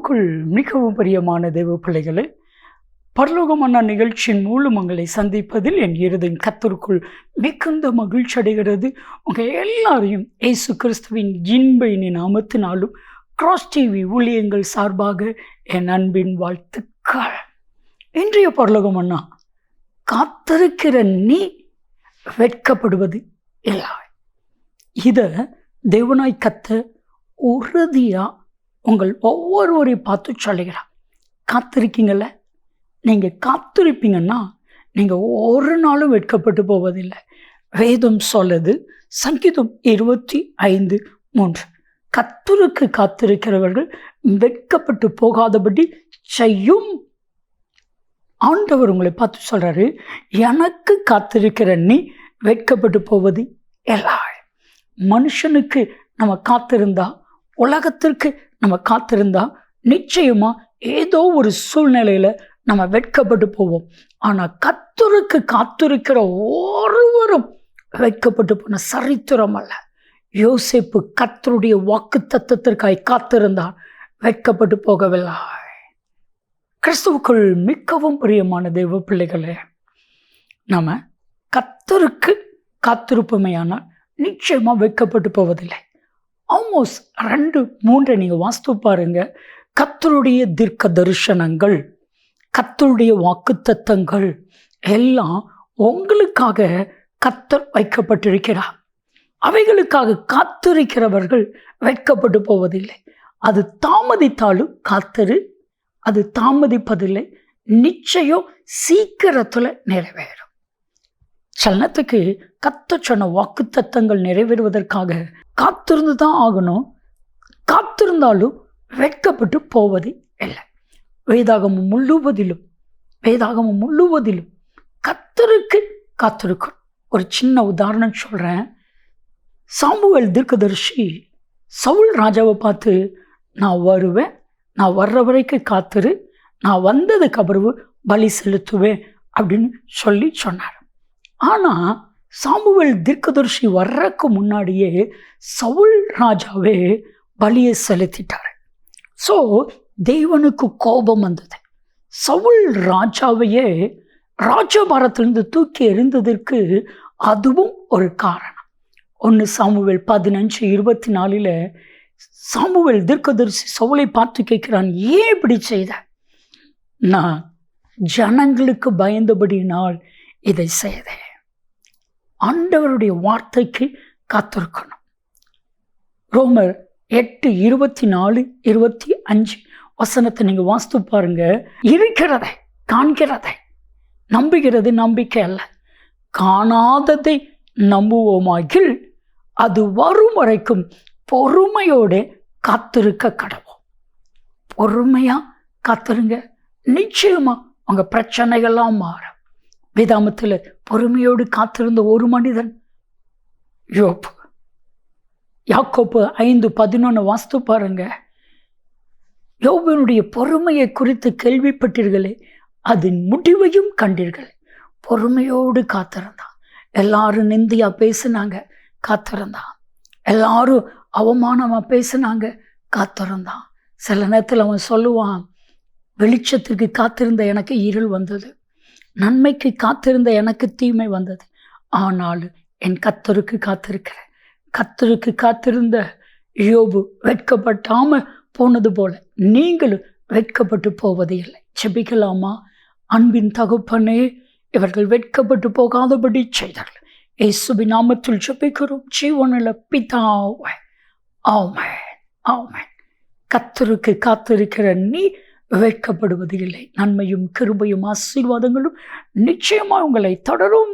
கிறிஸ்துவுக்குள் மிகவும் பிரியமான தெய்வ பிள்ளைகளே பரலோகமான நிகழ்ச்சியின் மூலம் உங்களை சந்திப்பதில் என் இருதயம் கத்தருக்குள் மிகுந்த மகிழ்ச்சி அடைகிறது. உங்கள் எல்லாரையும் இயேசு கிறிஸ்துவின் இன்ப இனி நாமத்தினாலும் கிராஸ் டிவி ஊழியங்கள் சார்பாக என் அன்பின் வாழ்த்துக்கள். இன்றைய பரலோகம் அண்ணா காத்திருக்கிற நீ வெட்கப்படுவது இல்லை. இதை தேவனாய் கத்த உறுதியாக உங்கள் ஒவ்வொருவரையும் பார்த்து சொல்லுகிறார் காத்திருக்கீங்கள நீங்கள் காத்திருப்பீங்கன்னா நீங்கள் ஒரு நாளும் வெட்கப்பட்டு போவதில்லை. வேதம் சொல்லுது சங்கீதம் இருபத்தி ஐந்து மூன்று. கத்தருக்கு காத்திருக்கிறவர்கள் வெட்கப்பட்டு போகாதபடி செய்யும். ஆண்டவர் உங்களை பார்த்து சொல்கிறாரு எனக்கு காத்திருக்கிற நீ வெட்கப்பட்டு போவது எல்லாம் மனுஷனுக்கு நம்ம காத்திருந்தா உலகத்திற்கு நம்ம காத்திருந்தா நிச்சயமா ஏதோ ஒரு சூழ்நிலையில நம்ம வெட்கப்பட்டு போவோம். ஆனால் கத்தருக்கு காத்திருக்கிற ஒருவரும் வெட்கப்பட்டு போன சரித்திரம் அல்ல. யோசிப்பு கத்தருடைய வாக்கு தத்துவத்திற்காய் காத்திருந்தான் வெட்கப்பட்டு போகவில்லை. கிறிஸ்துவுக்குள் மிகவும் பிரியமான தெய்வ பிள்ளைகளே நம்ம கத்தருக்கு காத்திருப்பமையானால் நிச்சயமாக வெட்கப்பட்டு போவதில்லை. ஆல்மோஸ்ட் ரெண்டு மூன்றை நீங்கள் வாஸ்து பாருங்க. கத்தருடைய தீர்க்க தரிசனங்கள் கத்தருடைய வாக்குத்தத்தங்கள் எல்லாம் உங்களுக்காக கத்தர் வைக்கப்பட்டிருக்கிறார். அவைகளுக்காக காத்திருக்கிறவர்கள் வைக்கப்பட்டு போவதில்லை. அது தாமதித்தாலும் காத்தரு அது தாமதிப்பதில்லை. நிச்சயம் சீக்கிரத்தில் நிறைவேறும். சலனத்துக்கு கத்த சொன்ன வாக்குத்தத்தங்கள் நிறைவேறுவதற்காக காத்திருந்து தான் ஆகணும். காத்திருந்தாலும் வெட்கப்பட்டு போவது இல்லை வேதாகமம் முழுவதிலும் வேதாகமம் முழுவதிலும் கத்தருக்கு காத்திருக்கும் ஒரு சின்ன உதாரணம் சொல்கிறேன் சாமுவேல் தீர்க்கதர்ஷி சவுல் ராஜாவை பார்த்து நான் வருவேன் நான் வர்ற வரைக்கும் காத்திரு நான் வந்ததுக்கு அப்புறம் பலி செலுத்துவேன் அப்படின்னு சொல்லி சொன்னார். ஆனால் சாமுவேல் தீர்க்கதர்ஷி வர்றதுக்கு முன்னாடியே சவுல் ராஜாவே பலியை செலுத்திட்டார். ஸோ தெய்வனுக்கு கோபம் வந்தது. சவுல் ராஜாவையே ராஜபாரத்திலிருந்து தூக்கி எறிந்ததற்கு அதுவும் ஒரு காரணம். ஒன்று சாமுவேல் பதினஞ்சு இருபத்தி நாலில் சாமுவேல் தீர்க்கதரிசி சவுளை பார்த்து கேட்கிறான் ஏன் இப்படி செய்த? நான் ஜனங்களுக்கு பயந்தபடியினால் இதை செய்தேன். ஆண்டவருடைய வார்த்தைக்கு காத்திருக்கணும் ரோமர் எட்டு இருபத்தி நாலு இருபத்தி அஞ்சு வசனத்தை நீங்கள் வாஸ்து பாருங்க. இருக்கிறதை காண்கிறதை நம்புகிறது நம்பிக்கை அல்ல. காணாததை நம்புவோமாகில் அது வரும் வரைக்கும் பொறுமையோட காத்திருக்க கடவோம் பொறுமையா காத்திருங்க. நிச்சயமா உங்கள் பிரச்சனைகள்லாம் மாறும். வேதாமத்தில் பொறுமையோடு காத்திருந்த ஒரு மனிதன் யோப். யாக்கோப்பு ஐந்து பதினொன்று வாஸ்து பாருங்க. யோபனுடைய பொறுமையை குறித்து கேள்விப்பட்டீர்களே அதன் முடிவையும் கண்டீர்கள். பொறுமையோடு காத்திருந்தான். எல்லாரும் நிந்தியா பேசினாங்க காத்திருந்தான். எல்லாரும் அவமானமாக பேசினாங்க காத்திருந்தான். சில நேரத்தில் அவன் சொல்லுவான் வெளிச்சத்திற்கு காத்திருந்த எனக்கு இருள் வந்தது. நன்மைக்கு காத்திருந்த எனக்கு தீமை வந்தது. ஆனாலும் என் கத்தருக்கு காத்திருக்கிறேன். கத்தருக்கு காத்திருந்த யோபு வெட்கப்பட்டாம போனது போல நீங்களும் வெட்கப்பட்டு போவது இல்லை. செபிக்கலாமா அன்பின் தகுப்பனே இவர்கள் வெட்கப்பட்டு போகாதபடி செய்தார்கள். இயேசுபி நாமத்தில் செபிக்கிறோம் ஜீவனில் பிதாவை. ஆமே ஆமே கத்தருக்கு காத்திருக்கிற நீ வெட்கப்படுவது இல்லை நன்மையும் கிருபையும் ஆசீர்வாதங்களும் நிச்சயமாக உங்களை தொடரும்.